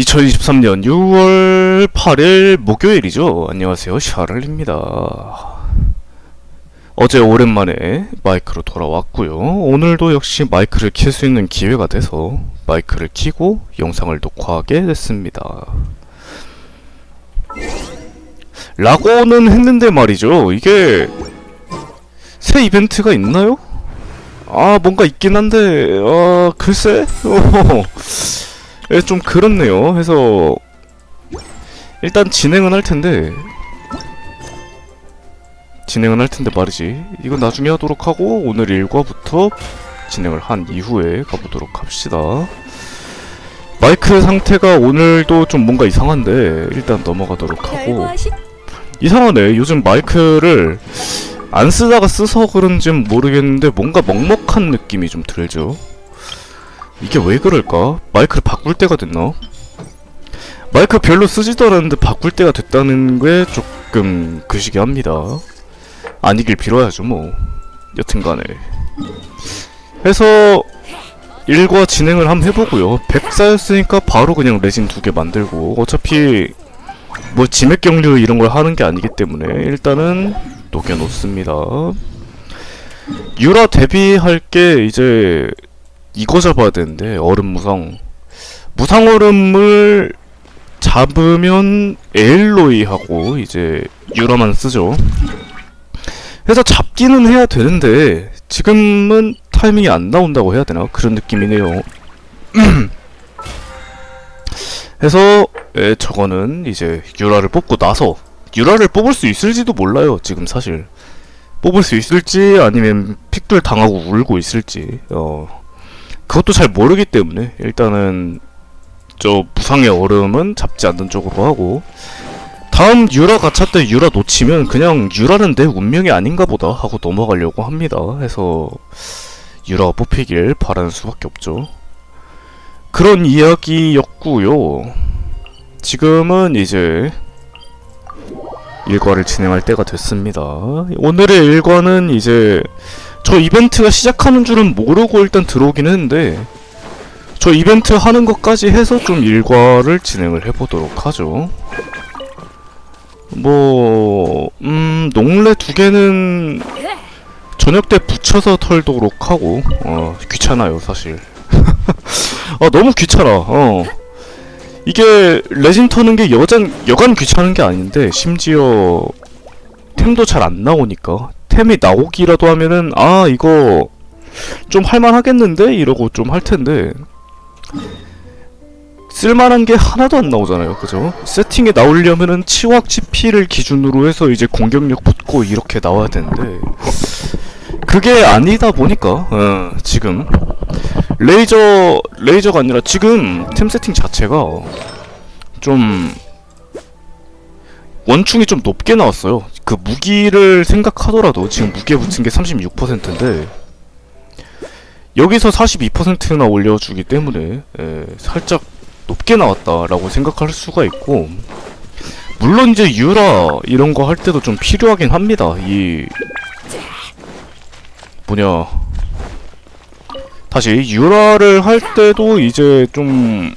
2023년 6월 8일 목요일이죠. 안녕하세요. 샤를입니다. 어제 오랜만에 마이크로 돌아왔고요. 오늘도 역시 마이크를 킬 수 있는 기회가 돼서 마이크를 키고 영상을 녹화하게 됐습니다. 라고는 했는데 말이죠. 이게 새 이벤트가 있나요? 아 뭔가 있긴 한데 아 글쎄 어, 예, 좀 그렇네요. 해서 일단 진행은 할 텐데 진행은 할 텐데 말이지. 이건 나중에 하도록 하고 오늘 일과부터 진행을 한 이후에 가보도록 합시다. 마이크 상태가 오늘도 좀 뭔가 이상한데 일단 넘어가도록 하고 별거하시 이상하네. 요즘 마이크를 안 쓰다가 써서 그런진 모르겠는데 뭔가 먹먹한 느낌이 좀 들죠. 이게 왜 그럴까? 마이크를 바꿀 때가 됐나? 마이크 별로 쓰지도 않았는데 바꿀 때가 됐다는 게 조금 그시기 합니다. 아니길 빌어야죠 뭐. 여튼간에. 해서 일과 진행을 한번 해보고요. 100사였으니까 바로 그냥 레진 두 개 만들고 어차피 뭐 지맥 경류 이런 걸 하는 게 아니기 때문에 일단은 녹여놓습니다. 유라 데뷔할 게 이제 이거 잡아야 되는데 얼음 무성 무상 얼음을 잡으면 에일로이 하고 이제 유라만 쓰죠. 그래서 잡기는 해야 되는데 지금은 타이밍이 안 나온다고 해야 되나 그런 느낌이네요. 해서 에, 저거는 이제 유라를 뽑고 나서 유라를 뽑을 수 있을지도 몰라요 지금 사실 뽑을 수 있을지 아니면 픽들 당하고 울고 있을지 어 그것도 잘 모르기 때문에 일단은 저 무상의 얼음은 잡지 않는 쪽으로 하고 다음 유라 가차 때 유라 놓치면 그냥 유라는 내 운명이 아닌가 보다 하고 넘어가려고 합니다. 해서 유라가 뽑히길 바라는 수밖에 없죠. 그런 이야기였고요. 지금은 이제 일과를 진행할 때가 됐습니다. 오늘의 일과는 이제 저 이벤트가 시작하는 줄은 모르고 일단 들어오긴 했는데 저 이벤트 하는 것까지 해서 좀 일과를 진행을 해보도록 하죠. 뭐, 음, 농래 두 개는 저녁 때 붙여서 털도록 하고, 어, 귀찮아요, 사실. 아, 너무 귀찮아, 어. 이게 레진 터는 게 여간 여간 귀찮은 게 아닌데 심지어 템도 잘 안 나오니까 템이 나오기라도 하면은 아 이거 좀 할만하겠는데? 이러고 좀 할 텐데. 쓸만한 게 하나도 안 나오잖아요. 그죠? 세팅에 나오려면은 치확 치피를 기준으로 해서 이제 공격력 붙고 이렇게 나와야 되는데. 그게 아니다 보니까 어, 지금. 레이저 레이저가 아니라 지금 템 세팅 자체가 좀 원충이 좀 높게 나왔어요. 그 무기를 생각하더라도 지금 무기에 붙인 게 36%인데 여기서 42%나 올려주기 때문에 에, 살짝 높게 나왔다라고 생각할 수가 있고 물론 이제 유라 이런 거 할 때도 좀 필요하긴 합니다. 이 뭐냐 다시 유라를 할 때도 이제 좀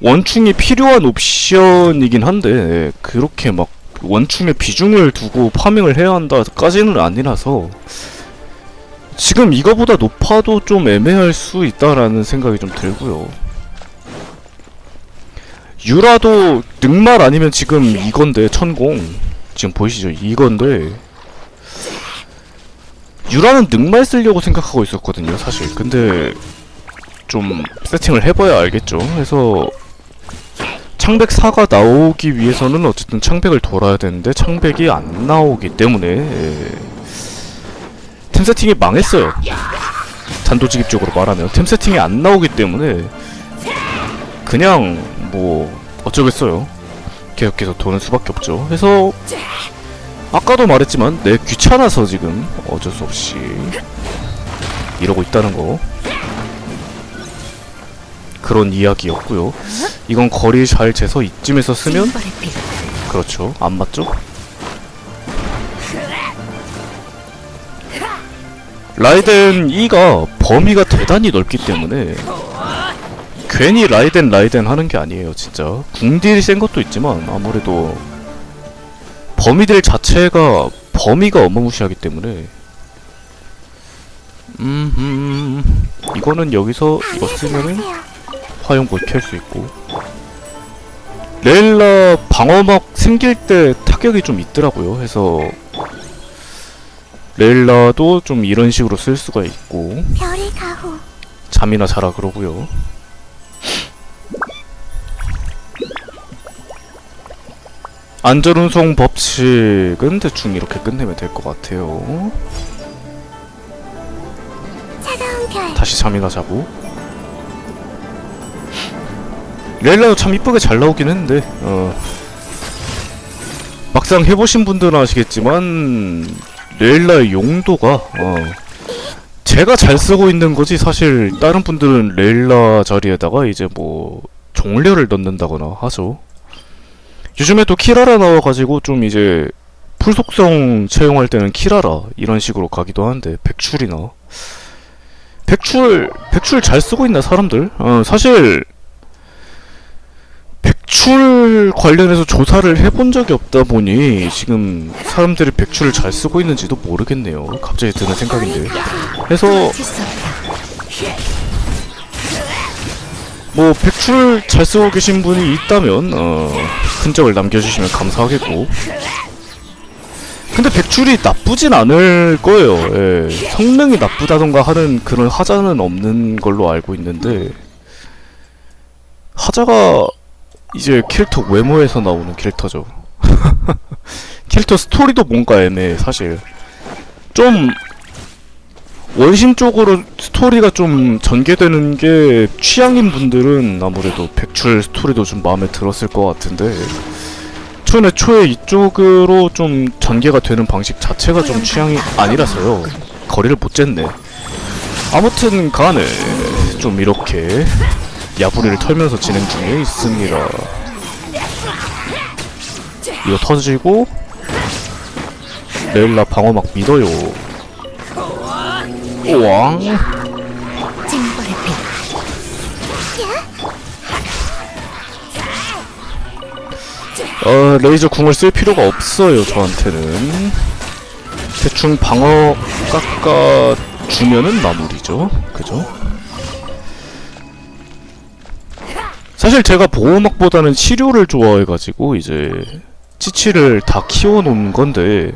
원충이 필요한 옵션이긴 한데 그렇게 막 원충의 비중을 두고 파밍을 해야 한다까지는 아니라서 지금 이거보다 높아도 좀 애매할 수 있다라는 생각이 좀 들고요. 유라도 늑말 아니면 지금 이건데 천공 지금 보이시죠? 이건데 유라는 늑말 쓰려고 생각하고 있었거든요, 사실. 근데 좀 세팅을 해봐야 알겠죠. 그래서 창백 4가 나오기 위해서는 어쨌든 창백을 돌아야 되는데 창백이 안 나오기 때문에 예. 템 세팅이 망했어요. 단도직입적으로 말하면 템 세팅이 안 나오기 때문에 그냥 뭐 어쩌겠어요. 계속해서 도는 수밖에 없죠. 그래서 아까도 말했지만 내 귀찮아서 지금 어쩔 수 없이 이러고 있다는 거 그런 이야기였고요. 이건 거리 잘 재서 이쯤에서 쓰면 그렇죠. 안 맞죠? 라이덴 2가 범위가 대단히 넓기 때문에 괜히 라이덴 라이덴 하는 게 아니에요 진짜 궁딜이 센 것도 있지만 아무래도 범위들 자체가 범위가 어마무시하기 때문에 음, 음 이거는 여기서 이거 쓰면은 화용 못켤 수 있고 레일라 방어막 생길 때 타격이 좀 있더라고요 해서 레일라도 좀 이런 식으로 쓸 수가 있고 잠이나 자라 그러고요. 안전운송 법칙은 대충 이렇게 끝내면 될 것 같아요. 다시 잠이나 자고. 레일라도 참 이쁘게 잘 나오긴 했는데, 어. 막상 해보신 분들은 아시겠지만, 레일라의 용도가, 어. 제가 잘 쓰고 있는 거지, 사실, 다른 분들은 레일라 자리에다가 이제 뭐, 종려를 넣는다거나 하죠. 요즘에 또 키라라 나와가지고 좀 이제, 풀속성 채용할 때는 키라라, 이런 식으로 가기도 하는데, 백출이나. 백출 백출 잘 쓰고 있나 사람들? 어 사실 백출 관련해서 조사를 해본 적이 없다 보니 지금 사람들이 백출을 잘 쓰고 있는지도 모르겠네요. 갑자기 드는 생각인데. 그래서 뭐 백출 잘 쓰고 계신 분이 있다면 어 흔적을 남겨주시면 감사하겠고. 근데 백출이 나쁘진 않을 거예요. 예. 성능이 나쁘다던가 하는 그런 하자는 없는 걸로 알고 있는데 하자가 이제 캐릭터 외모에서 나오는 캐릭터죠. 캐릭터 스토리도 뭔가 애매해 사실. 좀 원심적으로 스토리가 좀 전개되는 게 취향인 분들은 아무래도 백출 스토리도 좀 마음에 들었을 것 같은데 초에 초에 이쪽으로 좀 전개가 되는 방식 자체가 좀 취향이 아니라서요. 거리를 못 쟀네. 아무튼 간에 좀 이렇게 야부리를 털면서 진행 중에 있습니다. 이거 터지고 레일라 방어 막 믿어요. 오왕 어, 레이저 궁을 쓸 필요가 없어요, 저한테는. 대충 방어 깎아 주면은 마무리죠. 그죠? 사실 제가 보호막보다는 치료를 좋아해가지고, 이제, 치치를 다 키워놓은 건데,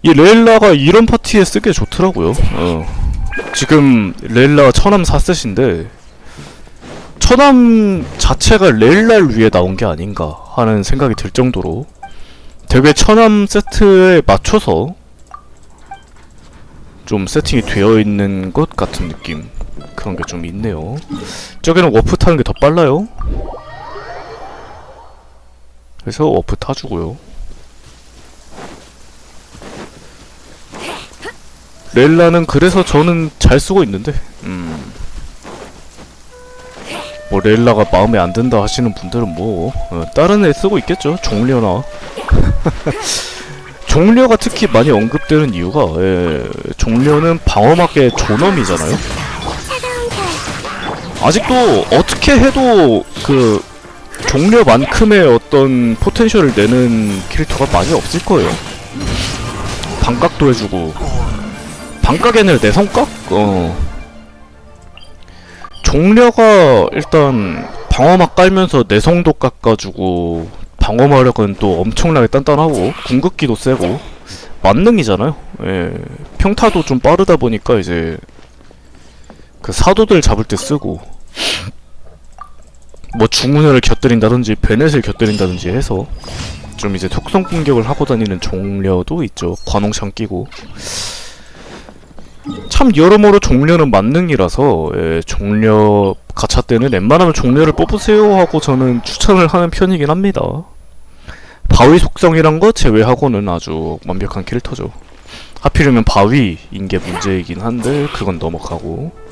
이 레일라가 이런 파티에 쓰기 좋더라고요. 어. 지금 레일라가 천암 4셋인데, 천암 자체가 레일날 위에 나온 게 아닌가 하는 생각이 들 정도로 되게 천암 세트에 맞춰서 좀 세팅이 되어 있는 것 같은 느낌 그런 게 좀 있네요. 저기는 워프 타는 게 더 빨라요. 그래서 워프 타주고요. 레일라는 그래서 저는 잘 쓰고 있는데, 음. 뭐 레일라가 마음에 안 든다 하시는 분들은 뭐 어, 다른 애 쓰고 있겠죠 종려나 종려가 특히 많이 언급되는 이유가 예, 종려는 방어막의 존엄이잖아요 아직도 어떻게 해도 그 종려만큼의 어떤 포텐셜을 내는 캐릭터가 많이 없을 거예요 반각도 해주고 반각에는 내 성각? 어 종려가 일단 방어막 깔면서 내성도 깎아주고 방어 마력은 또 엄청나게 단단하고 궁극기도 세고 만능이잖아요. 예. 평타도 좀 빠르다 보니까 이제 그 사도들 잡을 때 쓰고 뭐 중훈을 곁들인다든지 베넷을 곁들인다든지 해서 좀 이제 특성 공격을 하고 다니는 종려도 있죠. 관홍창 끼고 참 여러모로 종려는 만능이라서 예, 종려 가차 때는 웬만하면 종려를 뽑으세요 하고 저는 추천을 하는 편이긴 합니다. 바위 속성이란 거 제외하고는 아주 완벽한 캐릭터죠. 하필이면 바위인 게 문제이긴 한데 그건 넘어가고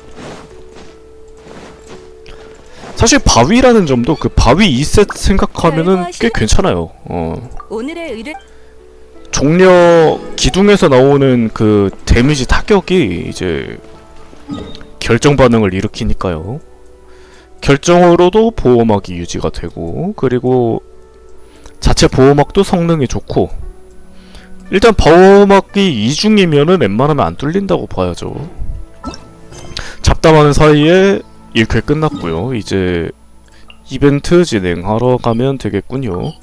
사실 바위라는 점도 그 바위 2셋 생각하면은 꽤 괜찮아요. 어. 종려 기둥에서 나오는 그 데미지 타격이 이제 결정 반응을 일으키니까요. 결정으로도 보호막이 유지가 되고 그리고 자체 보호막도 성능이 좋고 일단 보호막이 이중이면은 웬만하면 안 뚫린다고 봐야죠. 잡담하는 사이에 1회 끝났고요. 이제 이벤트 진행하러 가면 되겠군요.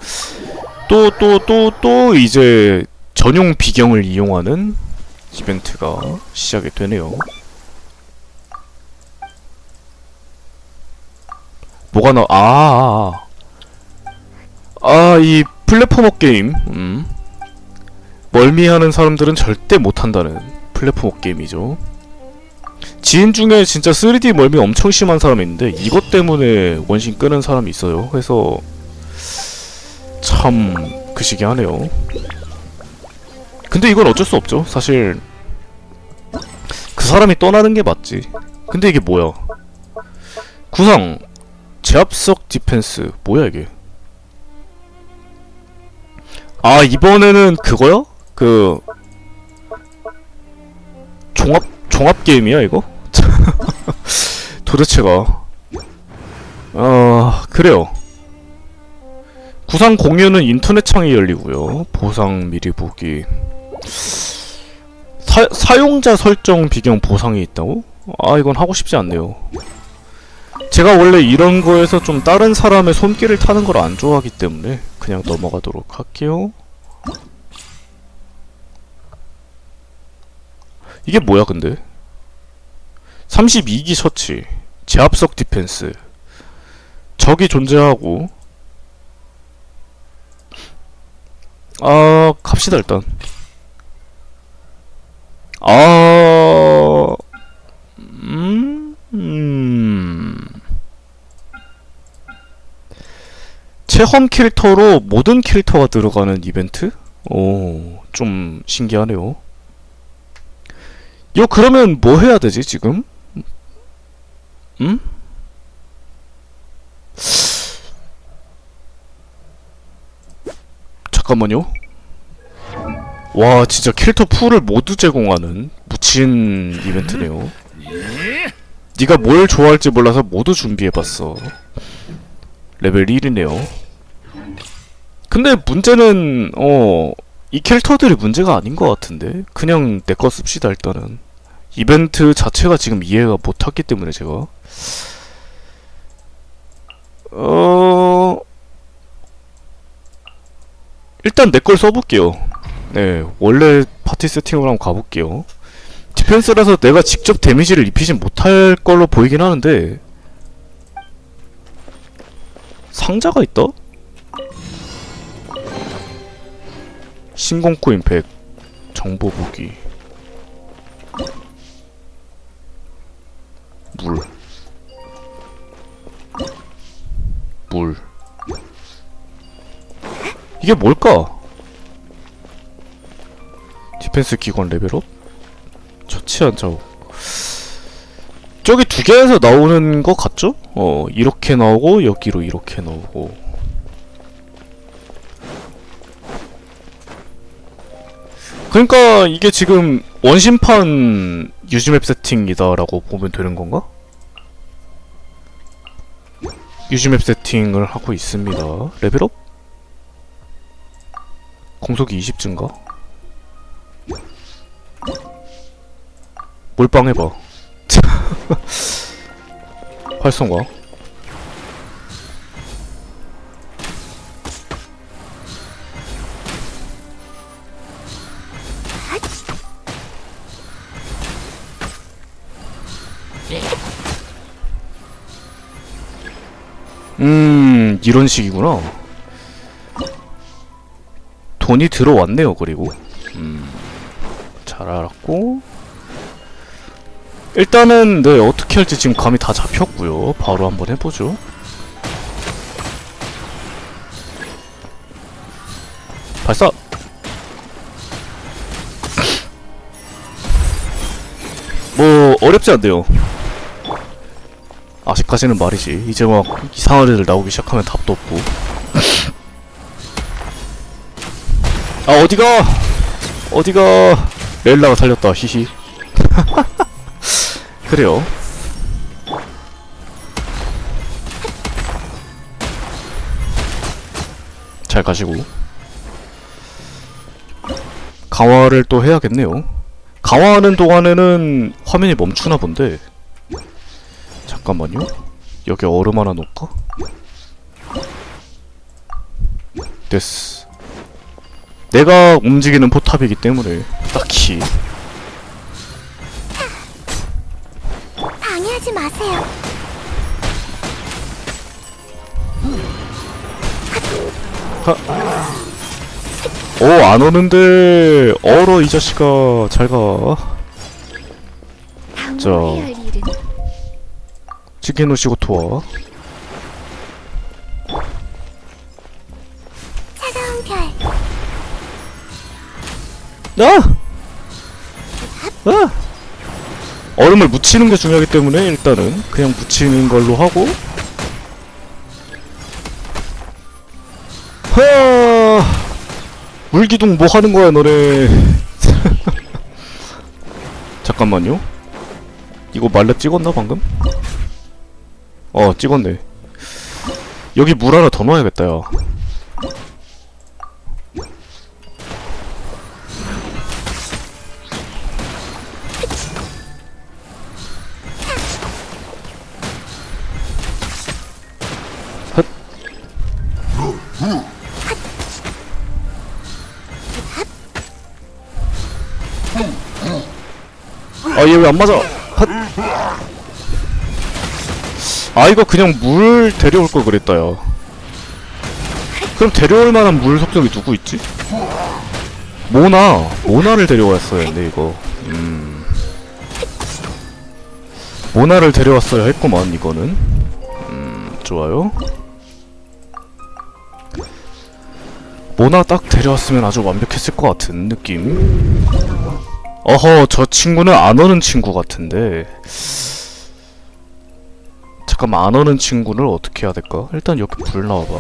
또 또 또 또 이제 전용 비경을 이용하는 이벤트가 시작이 되네요. 뭐가 나, 아, 아, 아, 이 플랫포머 게임, 음. 멀미하는 사람들은 절대 못한다는 플랫포머 게임이죠. 지인 중에 진짜 3D 멀미 엄청 심한 사람이 있는데, 이것 때문에 원신 끄는 사람이 있어요. 그래서, 참, 그 시기 하네요. 근데 이건 어쩔 수 없죠. 사실, 그 사람이 떠나는 게 맞지. 근데 이게 뭐야? 구상, 제압석 디펜스 뭐야 이게? 아 이번에는 그거야? 그 종합 종합 게임이야 이거? 도대체가 아 그래요. 구상 공유는 인터넷 창이 열리고요. 보상 미리 보기. 사, 사용자 설정 비경 보상이 있다고? 아 이건 하고 싶지 않네요. 제가 원래 이런 거에서 좀 다른 사람의 손길을 타는 걸 안 좋아하기 때문에 그냥 넘어가도록 할게요. 이게 뭐야 근데? 32기 셔츠, 제압석 디펜스, 적이 존재하고 아 갑시다 일단. 아 음. 음. 체험 캐릭터로 모든 캐릭터가 들어가는 이벤트? 오, 좀 신기하네요. 이거 그러면 뭐 해야 되지, 지금? 음? 잠깐만요. 와, 진짜 캐릭터 풀을 모두 제공하는 묻힌 이벤트네요. 네가 뭘 좋아할지 몰라서 모두 준비해봤어. 레벨 1이네요. 근데 문제는 어 이 캐릭터들이 문제가 아닌 것 같은데 그냥 내 거 씁시다 일단은 이벤트 자체가 지금 이해가 못했기 때문에 제가 어 일단 내 걸 써볼게요. 네 원래 파티 세팅으로 한번 가볼게요. 디펜스라서 내가 직접 데미지를 입히진 못할 걸로 보이긴 하는데 상자가 있다? 신공코인 100 정보 보기 물 물. 이게 뭘까? 디펜스 기관 레벨업? 처치한 자국 저기 두 개에서 나오는 거 같죠? 어 이렇게 나오고 여기로 이렇게 나오고 그러니까 이게 지금 원심판 유즈맵 세팅이다라고 보면 되는 건가? 유즈맵 세팅을 하고 있습니다 레벨업? 공속이 20 증가? 몰빵해봐 활성화 음 이런 식이구나 돈이 들어왔네요 그리고 음 잘 알았고 일단은 네 어떻게 할지 지금 감이 다 잡혔고요. 바로 한번 해보죠. 발사. 뭐 어렵지 않대요. 아직까지는 말이지. 이제 막 이상한 애들 나오기 시작하면 답도 없고. 아 어디가? 어디가? 멜라가 살렸다 히히. 그래요. 잘 가시고. 강화를 또 해야겠네요. 강화하는 동안에는 화면이 멈추나 본데. 잠깐만요 여기 얼음 하나 놓을까? 됐어 내가 움직이는 포탑이기 때문에 딱히 방해하지 마세요. 오, 안 오는데, 얼어, 이 자식아. 잘 가. 자. 치킨 오시고 토와. 차가운 별. 아! 아! 얼음을 묻히는 게 중요하기 때문에, 일단은, 그냥 묻히는 걸로 하고. 하! 물기둥 뭐 하는 거야, 너네. 잠깐만요. 이거 말렙 찍었나, 방금? 어, 찍었네. 여기 물 하나 더 넣어야겠다, 야. 아, 얘 왜 안 맞아? 아, 이거 그냥 물 데려올 걸 그랬다, 야. 그럼 데려올 만한 물 속성이 누구 있지? 모나! 모나를 데려왔어야 했네, 이거. 음. 모나를 데려왔어야 했구만, 이거는. 음, 좋아요. 모나 딱 데려왔으면 아주 완벽했을 것 같은 느낌. 어허, 저 친구는 안 오는 친구 같은데. 잠깐만, 안 오는 친구를 어떻게 해야 될까? 일단 여기 불 나와봐.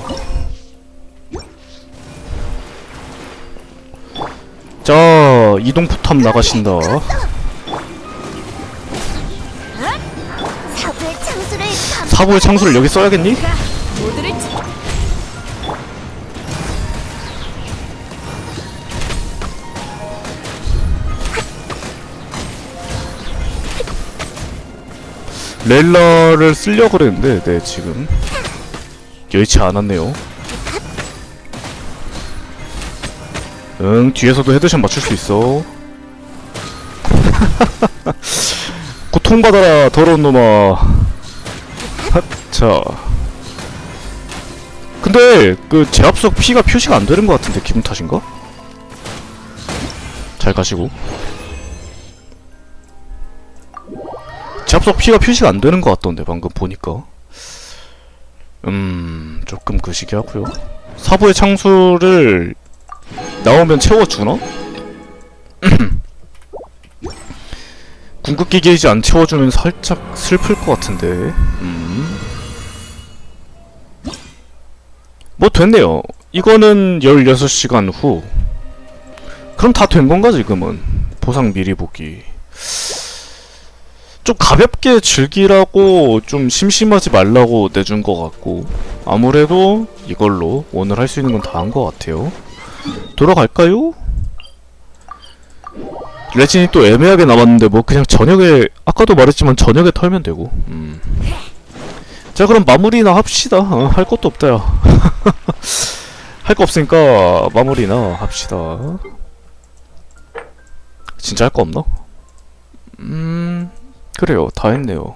자, 이동 포탑 나가신다. 사부의 창수를 여기 써야겠니? 모두를 치. 렐라를 쓰려고 그랬는데, 네, 지금. 여의치 않았네요. 응, 뒤에서도 헤드샷 맞출 수 있어. 고통받아라, 더러운 놈아. 핫, 자. 근데, 그, 제압석 피가 표시가 안 되는 것 같은데, 기분 탓인가? 잘 가시고. 제압석 피가 표시가 안 되는 것 같던데 방금 보니까. 음 조금 그 시기 하고요. 사부의 창수를 나오면 채워주나? 궁극기 게이지 안 채워주면 살짝 슬플 것 같은데. 음. 뭐 됐네요. 이거는 16시간 후. 그럼 다 된 건가 지금은? 보상 미리 보기 좀 가볍게 즐기라고 좀 심심하지 말라고 내준 것 같고 아무래도 이걸로 오늘 할 수 있는 건 다 한 것 같아요 돌아갈까요? 레진이 또 애매하게 남았는데 뭐 그냥 저녁에 아까도 말했지만 저녁에 털면 되고 음. 자 그럼 마무리나 합시다 어, 할 것도 없다 야 할 거 없으니까 마무리나 합시다 진짜 할 거 없나? 음... 그래요. 다 했네요.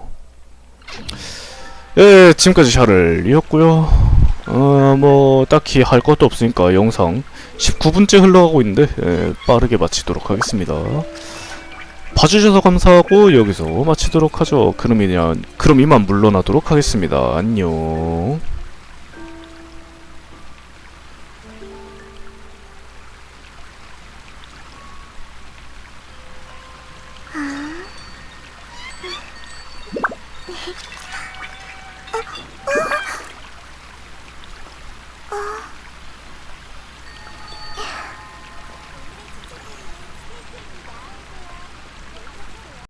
예 지금까지 샤를이었고요. 어 뭐 딱히 할 것도 없으니까 영상 19분째 흘러가고 있는데 예, 빠르게 마치도록 하겠습니다. 봐주셔서 감사하고 여기서 마치도록 하죠. 그럼 그냥 그럼 이만 물러나도록 하겠습니다. 안녕